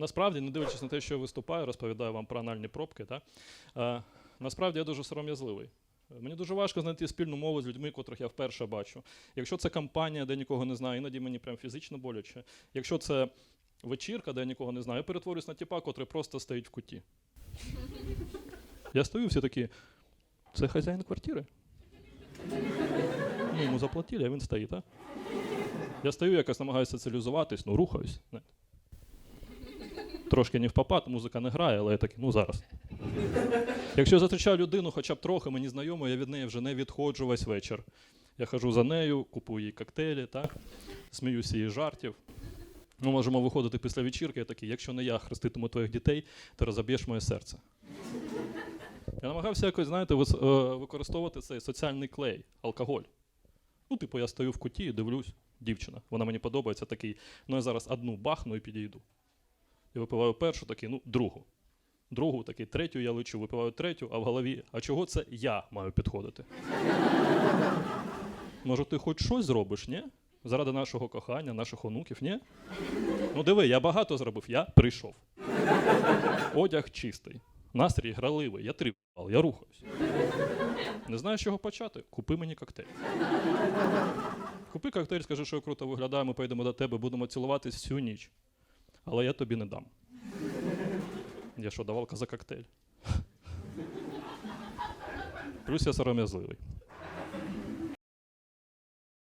насправді, не дивлячись на те, що я виступаю, розповідаю вам про анальні пробки, та, е, насправді я дуже сором'язливий. Мені дуже важко знайти спільну мову з людьми, котрих я вперше бачу. Якщо це компанія, де нікого не знаю, іноді мені прям фізично боляче. Якщо це вечірка, де я нікого не знаю, я перетворююсь на тіпа, котрий просто стоїть в куті. Я стою, всі такі, це хазяїн квартири? Ну, йому заплатили, а він стоїть, а? Я стою, якось намагаюся соціалізуватись, ну рухаюсь. Трошки не в попад, музика не грає, але я такий, ну зараз. Якщо я зустрічаю людину, хоча б трохи мені знайому, я від неї вже не відходжу весь вечір. Я хожу за нею, купую їй коктейлі, так? сміюся її жартів. Ми можемо виходити після вечірки, я такий, якщо не я хреститиму твоїх дітей, ти розоб'єш моє серце. Я намагався якось, знаєте, е, використовувати цей соціальний клей, алкоголь. Ну, типу, я стою в куті і дивлюсь, дівчина. Вона мені подобається такий. Ну, я зараз одну бахну і підійду. Я випиваю першу, такий, ну, другу. Другу, такий, третю я лечу, випиваю третю, а в голові, а чого це я маю підходити? Може, ти хоч щось зробиш, ні? Заради нашого кохання, наших онуків, ні? Ну диви, я багато зробив, я прийшов. Одяг чистий, настрій граливий, я тріпал, я рухаюсь. Не знаю, з чого почати. Купи мені коктейль. Купи коктейль, скажи, що я круто виглядаю, ми поїдемо до тебе, будемо цілуватись всю ніч. Але я тобі не дам. Я що, давалка за коктейль? Плюс я сором'язливий.